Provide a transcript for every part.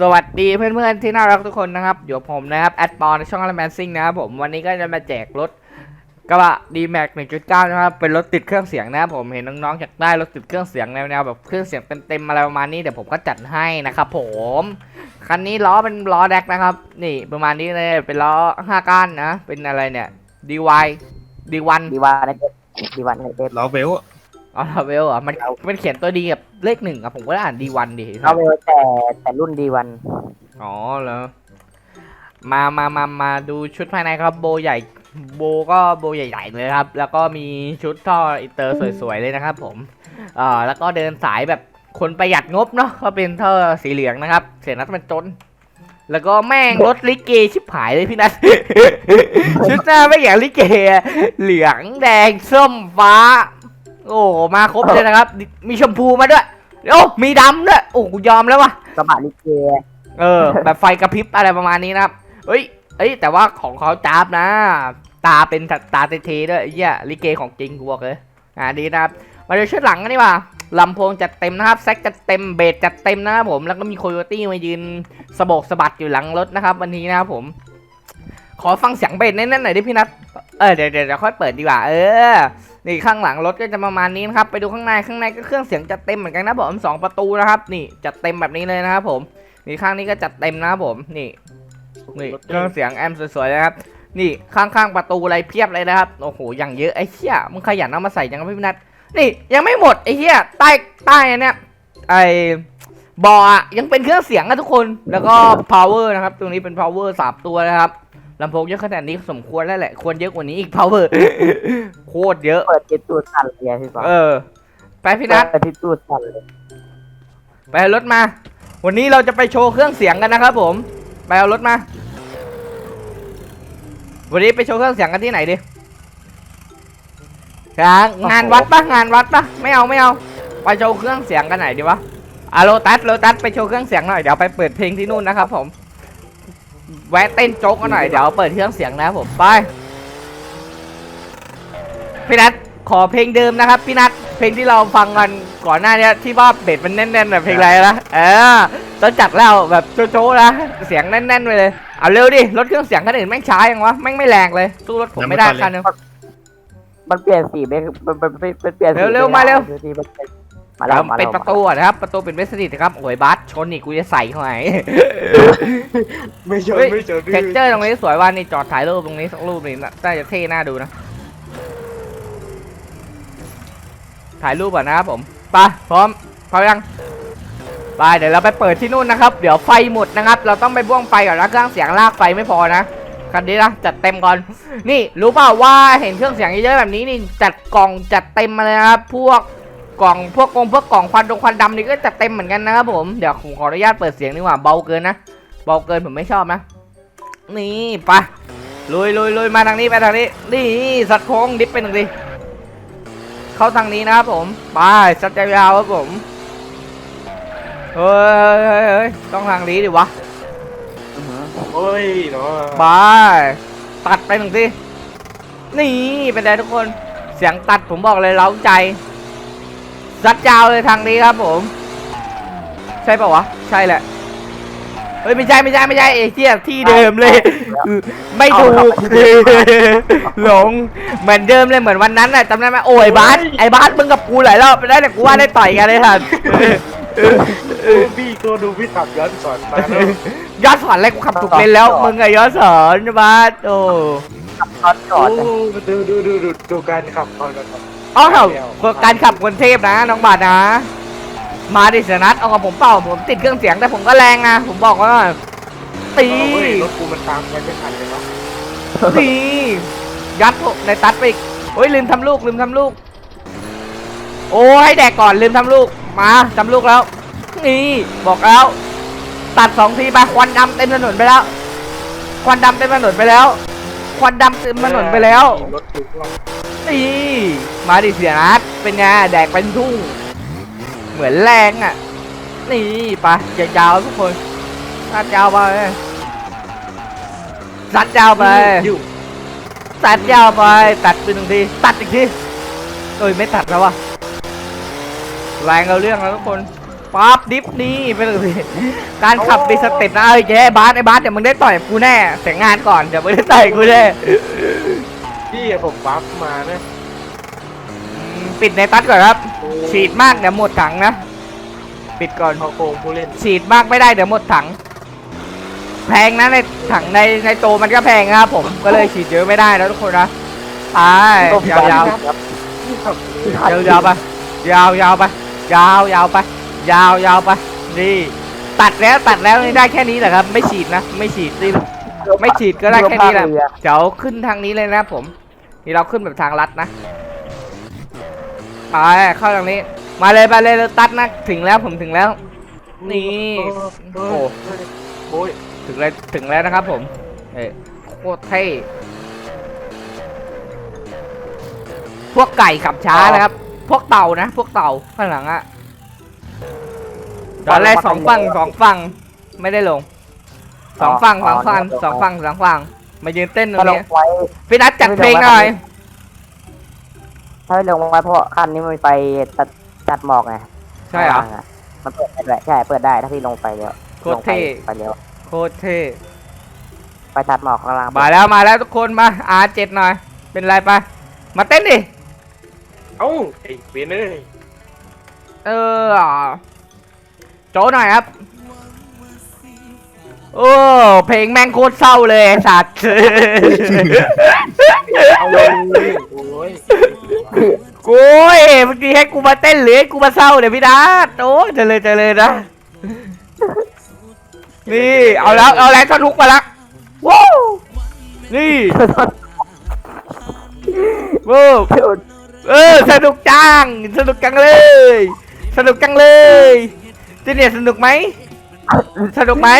สวัสดีเพื่อนๆที่น่ารักทุกคนนะครับอยู่กับผมนะครับแอดปอนในช่อง a ลแมนซิงนะครับผมวันนี้ก็จะมาแจกรถกระบะ d m a x 1.9นะครับเป็นรถติดเครื่องเสียงนะครับผมเห็นน้องๆอยากได้รถติดเครื่องเสียงแนวๆแบบเครื่องเสียงเต็มๆอะไรประมาณนี้เดี๋ยวผมก็จัดให้นะครับผมคันนี้ล้อเป็นล้อแดกนะครับ นี่ประมาณนี้เลยเป็นล้อ5ก้านนะเป็นอะไรเนี่ย DY D1 ดีวานในเด็ดีวานในเด็ดเราเวล อ๋อเวลอะมันมันเขียนตัวดีกับเลขหนึ่งอะผมก็อ่าน D1 ดิเราเวลแต่แต่รุ่นดีวันอ๋อเหรอมามามามาดูชุดภายในครับโบใหญ่โบก็โบใหญ่ๆเลยครับ แล้วก็มีชุดท่ออินเตอร์สวยๆเลยนะครับผมเอ่อแล้วก็เดินสายแบบคนประหยัดงบเนาะก็เป็นท่อสีเหลืองนะครับ เสียนัดมันจน แล้วก็แม่งรถลิเกชิบหายเลยพี่นัทชุดหน้าไม่อย่างลิเกอะเหลืองแดงส้มฟ้า โอ้มาครบเลยนะครับ มีชมพูมาด้วยโอ้มีดำด้วยโอ้กูยอมแล้วว่ะกระบะลิเกเออ แบบไฟกระพริบอะไรประมาณนี้นะครับเอ้ยเอ้ย แต่ว่าของเขาจ้าบนะ ตาเป็นตาเทๆด้วยไอ้เหี้ยลิเกของจริงกูบอกเลยอ่าดีนะครับ มาดูชุดหลังกันดีกว่าลำโพงจัดเต็มนะครับแซกจัดเต็มเบสจัดเต็มนะครับผมแล้วก็มีโคโยตี้มายืนสะบกสะบัดอยู่หลังรถนะครับ วันนี้นะครับผม ขอฟังเสียงเบสแน่นๆหน่อยดิพี่นัทเออเดี๋ยวเดี๋ยวเดี๋ยวค่อยเปิดดีกว่า เออ นี่ข้างหลังรถก็จะประมาณนี้นะครับไปดูข้างในข้างในก็เครื่องเสียงจัดเต็มเหมือนกันนะผมสองประตูนะครับ นี่จัดเต็มแบบนี้เลยนะครับผมนี่ข้างนี้ก็จัดเต็มนะครับผมนี่นี่เครื่องเสียงแอมสวยๆนะครับนี่ข้างๆประตูอะไรเพียบเลยนะครับโอ้โหอย่างเยอะไอ้เหี้ยมึงขยันเอามาใส่ยังพี่นัทนี่ยังไม่หมดไอ้เหี้ยใต้ใต้อันเนี้ยไอ้บออะยังเป็นเครื่องเสียงนะทุกคนแล้วก็ power นะครับ ตรงนี้เป็น power สามตัวนะครับ ลำโพงเยอะขนาดนี้สมควรแล้วแหละ ควรเยอะกว่านี้อีก power โคตรเยอะ เปิดจิตตูดสั่นเลยพี่ปอเออ ไปพี่นัทเปิดจิตตูดสั่นเลย ไปเอารถมา วันนี้เราจะไปโชว์เครื่องเสียงกันนะครับผม ไปเอารถมา วันนี้ไปโชว์เครื่องเสียงกันที่ไหนดิงานงานวัดปะงานวัดปะไม่เอาไม่เอา ไปโชว์เครื่องเสียงกันไหนดีวะอะโลตัสโลตัสไปโชว์เครื่องเสียงหน่อย เดี๋ยวไปเปิดเพลงที่นู่นนะครับผม แวะเต้นโจ๊กกันหน่อย เดี๋ยวเปิดเครื่องเสียงนะครับผมไป พี่นัทขอเพลงเดิมนะครับ พี่นัทเพลงที่เราฟังกันก่อนหน้านี้ที่ว่าเบสมันแน่นๆแบบเพลงอะไรนะเออต้องจัดแล้วแบบโจ๊ะๆนะเสียงแน่นๆไปเลยเอาเร็วดิรถเครื่องเสียงคันอื่นแม่งช้ายังวะแม่งไม่แรงเลยสู้รถผมไม่ได้คันนึงมันเปลี่ยนสีเป็นมันมันมันเปลี่ยนสีเร็วๆมาเร็วดูสิ มันเป็นมาแล้วมาเป็แล้นวประตูอะนะครับ ประตูเป็นเวสตินะครับโอ้ยบัสชนอีกกูจะใส่เข้าไปไม่เจอเฮ้ยไม่เจอเท็กเจอร์ตรงนี้สวยว่านี่จอดถ่ายรูปตรงนี้สักรูปนี่น่าจะเท่น่าดูนะ ถ่ายรูปก่อนนะครับผมไปพร้อมพร้อมยังไปเดี๋ยวเราไปเปิดที่นู่นนะครับ เดี๋ยวไฟหมดนะครับ เราต้องไปบ้วงไฟก่อนนะเครื่องเสียงลากไฟไม่พอนะคันนี้นะจัดเต็มก่อน นี่รู้เปล่าว่าเห็นเครื่องเสียงเยอะๆแบบนี้นี่จัดกล่องจัดเต็มมาเลยนะครับพวก กล่องพวกกองพวกกล่องควันดงควันดำนี่ก็จัดเต็มเหมือนกันนะครับผมเดี๋ยวผมขออนุญาตเปิดเสียงดีกว่าเบาเกินนะเบาเกินผมไม่ชอบนะนี่ไปลุยลุยลุยมาทางนี้ไปทางนี้นี่สัตว์โค้งดิฟไปหนึ่งทีเข้าทางนี้นะครับผมไปสัตว์ยาวๆครับผมเฮ้ยเฮ้ยเฮ้ยต้องทางนี้ดิวะอื้อหือโอ้ยเนาะไปตัดไปหนึ่งทีนี่เป็นไงทุกคนเสียงตัดผมบอกเลยเล้าใจ สัตว์ยาวเลยทางนี้ครับผม ใช่ปะวะ ใช่แหละเฮ้ยไม่ใช่ไม่ใช่ไม่ใช่ไอ้เหี้ยที่เดิมเลย ไม่ถูกหลงเหมือนเดิมเลยเหมือนวันนั้นน่ะจำได้ไหมโอ้ยบาสไอ้บาสมึงกับกูหลายรอบได้แต่กูว่าได้ต่อยกันเลยท่านพี่ก็ดูพี่ขับย้อนสอนมาแล้วย้อนสอนอะไรกูขับถูกเลนแล้วมึงไงย้อนสอนบาสโอ้ขับตอนจอโอ้ดดูดูดูดูดูการขับก่อนครับเอาเถอะการขับคนเทพนะน้องบาสนะ มาดิเสยนัดเอากับผมเปล่าผมติดเครื่องเสียงแต่ผมก็แรงนะผมบอกว่าตีโอ้ยรถกูมันตามกันไม่ทันเลยเนาะตียัดในตัดไปอีกโอ้ยลืมทำลูกลืมทำลูก โอ้ให้แดกก่อนลืมทำลูกมาทำลูกแล้ว นี่บอกแล้ว ตัดสองทีไปควันดำเต็มถนนไปแล้ว ควันดำเต็มถนนไปแล้ว ควันดำเต็มถนนไปแล้วรถกูก็นี่ มาดิเสียนัดเป็นไงแดกเป็นทุ่ง เหมือนแรงอะ นี่ไปยาวๆทุกคนสัดยาวไปสัดยาวไปอยู่ตัดยาวไป ตัดไปหนึ่งทีตัดอีกทีเอ้ยไม่ตัดแล้ววะแรงเอาเรื่องแล้วทุกคน ปปั๊บดิฟนี่ไปเลยการขับมีสเต็ปนะเอ้ยแย่บาสไอ้บาสเดี๋ยวมึงได้ต่อยกูแน่แต่งงานก่อนเดี๋ยวมึงได้ต่อยกูแน่พี่ผมบัฟมานะอืมปิดในตัดก่อนครับฉีดมากเดี๋ยวหมดถังนะปิดก่อนเขาโกงผู้เล่นฉีดมากไม่ได้เดี๋ยวหมดถัง แพงนะในถังในในโตมันก็แพงนะครับผมก็เลยฉีดเยอะไม่ได้นะทุกคนนะไปยาวยาวครับพี่ขับยาวยาวๆไปยาวยาวๆไปยาวยาวๆไป ยาวยาวๆไปนี่ตัดแล้วตัดแล้วนี่ได้แค่นี้แหละครับ ไม่ฉีดนะ ไม่ฉีดนี่ไม่ฉีดก็ได้แค่นี้แหละเดี๋ยวขึ้นทางนี้เลยนะครับผม นี่เราขึ้นแบบทางลัดนะไปเข้าทางนี้ มาเลยไปเลยเราตัดนะถึงแล้วผมถึงแล้ว นี่โอ้โอ้โอ้ยถึงแล้วถึงแล้วนะครับ ผม เอ้ยโคตรเท่พวกไก่ขับช้านะครับ พวกเต่านะ พวกเต่าข้างหลังอะ ตอนแรกสองฝั่งสองฝั่งไม่ได้ลงสองฝั่งสองฝั่งสองฝั่งสองฝั่งมายืนเต้นตรถ้างลงนี้ไว้พี่นัทจัดเพลงหน่อยถ้าไม่ลงไว้เพราะคันนี้มันมีไฟตัดตัดหมอกไงใช่เหรอข้างล่างะมันเปิดได้ด้วยใช่เปิดได้ถ้าพี่ลงไปเร็วโคตรเท่ลงไปไปเร็วโคตรเท่ไปตัดหมอกข้างล่างมาแล้วมาแล้วทุกคนมาอาเจ็ดหน่อย เป็นไรไปมาเต้นดิเอ้าไอ้เวนเอ้ยเออ โจหน่อยครับ โอ้ เพลงแม่งโคตรเศร้าเลยไอ้สัตว์ เอาเลยโอ้ยกูยเมื่อกี้ให้กูมาเต้นหรือให้กูมาเศร้าเดี๋ยวพี่ดัดโอ้ยเจริญเจริญนะ นี่ เอาแล้ว เอาแล้วสนุกมาละว้าวนี่ว้าวเออสนุกจัง สนุกจังเลย สนุกจังเลย ที่เนี่ยสนุกไหมสนุกไหม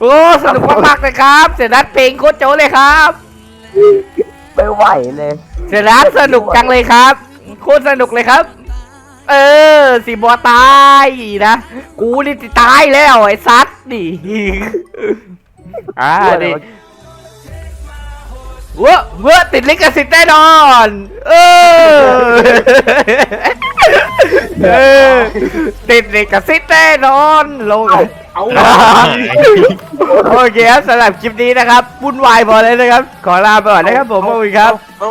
โอ้สนุกมากๆเลยครับ เสียนัดเพลงโคตรโจ้เลยครับไม่ไหวเลย เสียนัดสนุกจังเลยครับโคตรสนุกเลยครับ เออสีบัวตายนะกูนี่จะตายแล้วไอ้ซัดดิอ่าดิเว้อเว้อติดลิขสิทธิ์แน่นอน เออ เออติดลิขสิทธิ์แน่นอนลงเอาโอเคครับสำหรับคลิปนี้นะครับวุ่นวายพอเลยนะครับ ขอลาไปก่อนนะครับผมขอบคุณครับเอา